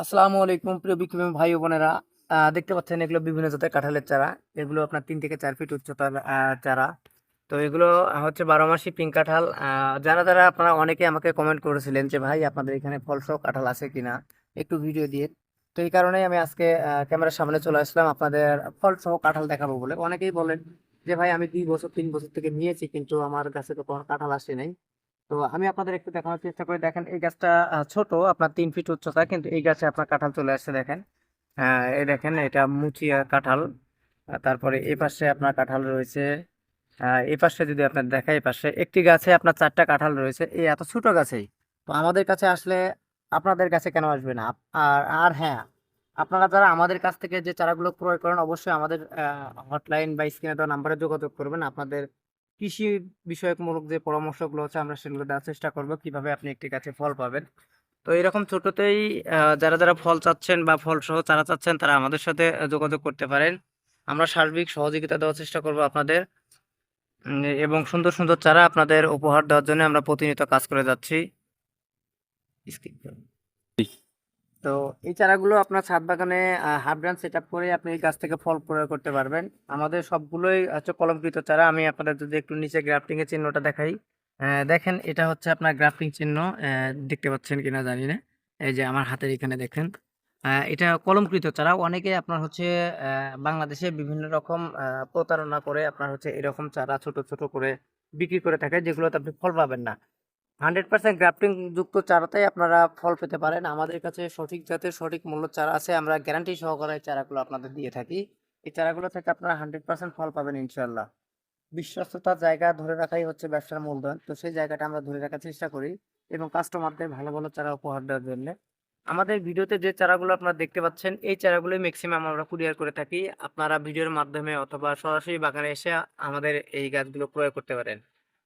আসসালামু আলাইকুম প্রিয় বিক্রমী ভাই বোনেরা। দেখতে পাচ্ছেন এগুলো বিভিন্ন জাতের কাঁঠালের চারা। এগুলো আপনার তিন থেকে চার ফিট উচ্চতার চারা। তো এগুলো হচ্ছে বারো মাসি পিঙ্ক কাঁঠাল। যারা যারা আপনারা অনেকে আমাকে কমেন্ট করেছিলেন যে, ভাই, আপনাদের এখানে ফলসহ কাঁঠাল আছে কিনা? একটু ভিডিও দিয়ে। তো এই কারণেই আমি আজকে ক্যামেরার সামনে চলে আসলাম আপনাদের ফলসহ কাঁঠাল দেখাবো বলে। অনেকেই বলেন যে, ভাই, আমি দুই বছর, তিন বছর থেকে নিয়েছি, কিন্তু আমার কাছে তো কোনো কাঁঠাল আসে নাই। তো আমি আপনাদের একটু দেখানোর চেষ্টা করে। দেখেন এই গাছটা ছোট আপনার তিন ফিট উচ্চতা কিন্তু এই গাছে আপনার কাঁঠাল চলে আসছে দেখেন। আহ, এই দেখেন এটা মুচিয়া কাঁঠাল। তারপরে এই পাশে আপনার কাঁঠাল রয়েছে। আহ, এই পাশে যদি আপনার দেখায় এই পাশে একটি গাছে আপনার চারটা কাঁঠাল রয়েছে। এই এত ছোট গাছেই তো আমাদের কাছে আসলে আপনাদের কাছে কেন আসবে না? আর আর হ্যাঁ আপনারা যারা আমাদের কাছ থেকে যে চারাগুলো ক্রয় করেন অবশ্যই আমাদের হটলাইন বা স্ক্রিনে দেওয়া নাম্বারে যোগাযোগ করবেন। আপনাদের কৃষি বিষয়ক মূলক যে পরামর্শগুলো আছে আমরা সেগুলো দেওয়ার চেষ্টা করব, কীভাবে আপনি একটি গাছে ফল পাবেন। তো এরকম ছোটতেই যারা যারা ফল চাচ্ছেন বা ফল সহ চারা চাচ্ছেন, তারা আমাদের সাথে যোগাযোগ করতে পারেন। আমরা সার্বিক সহযোগিতা দেওয়ার চেষ্টা করব আপনাদের। এবং সুন্দর সুন্দর চারা আপনাদের উপহার দেওয়ার জন্য আমরা প্রতিনিয়ত কাজ করে যাচ্ছি। করুন। তো এই চারাগুলো আপনার ছাদ বাগানে হাফ ড্রাম সেট আপ করে আপনি এই গাছ থেকে ফল প্রয়োগ করতে পারবেন। আমাদের সবগুলোই হচ্ছে কলমকৃত চারা। আমি আপনাদের যদি একটু নিচে গ্রাফটিং এর চিহ্নটা দেখাই। দেখেন, এটা হচ্ছে আপনার গ্রাফটিং চিহ্ন। দেখতে পাচ্ছেন কিনা জানি না। এই যে আমার হাতের এখানে দেখেন। এটা কলমকৃত চারা। অনেকে আপনার হচ্ছে বাংলাদেশে বিভিন্ন রকম প্রতারণা করে আপনার হচ্ছে এরকম চারা ছোট ছোট করে বিক্রি করে থাকে, যেগুলোতে আপনি ফল পাবেন না। হান্ড্রেড পার্সেন্ট গ্রাফটিং যুক্ত চারাতেই আপনারা ফল পেতে পারেন। আমাদের কাছে সঠিক জাতের, সঠিক মূল্য চারা আছে, আমরা গ্যারান্টি সহকারে চারাগুলো আপনাদের দিয়ে থাকি। এই চারাগুলো থেকে আপনারা হান্ড্রেড পার্সেন্ট ফল পাবেন ইনশাল্লাহ বিশ্বস্ততার জায়গা ধরে রাখাই হচ্ছে ব্যবসার মূলধন। তো সেই জায়গাটা আমরা ধরে রাখার চেষ্টা করি এবং কাস্টমারদের ভালো ভালো চারা উপহার দেওয়ার জন্য। আমাদের ভিডিওতে যে চারাগুলো আপনারা দেখতে পাচ্ছেন, এই চারাগুলোই ম্যাক্সিমাম আমরা কুরিয়ার করে থাকি। আপনারা ভিডিওর মাধ্যমে অথবা সরাসরি বাগানে এসে আমাদের এই গাছগুলো ক্রয় করতে পারেন।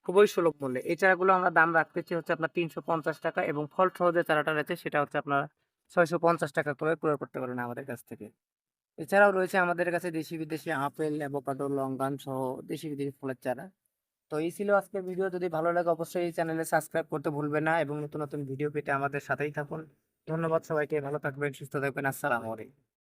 খুবই সুলভ মূল্যে। এই চারাগুলো আমরা দাম রাখতেছি হচ্ছে আপনার তিনশো পঞ্চাশ টাকা এবং ফল সহ যে চারাটা রয়েছে সেটা হচ্ছে আপনার ছয়শো পঞ্চাশ টাকা করে ক্রয় করতে পারেন আমাদের কাছ থেকে। এছাড়াও রয়েছে আমাদের কাছে দেশি বিদেশি আপেল, অ্যাভোকাডো লঙ্গান সহ দেশি বিদেশি ফলের চারা। তো এই ছিল আজকের ভিডিও। যদি ভালো লাগে অবশ্যই এই চ্যানেলে সাবস্ক্রাইব করতে ভুলবেন না এবং নতুন নতুন ভিডিও পেতে আমাদের সাথেই থাকুন। ধন্যবাদ সবাইকে, ভালো থাকবেন, সুস্থ থাকবেন। আসসালামু আলাইকুম।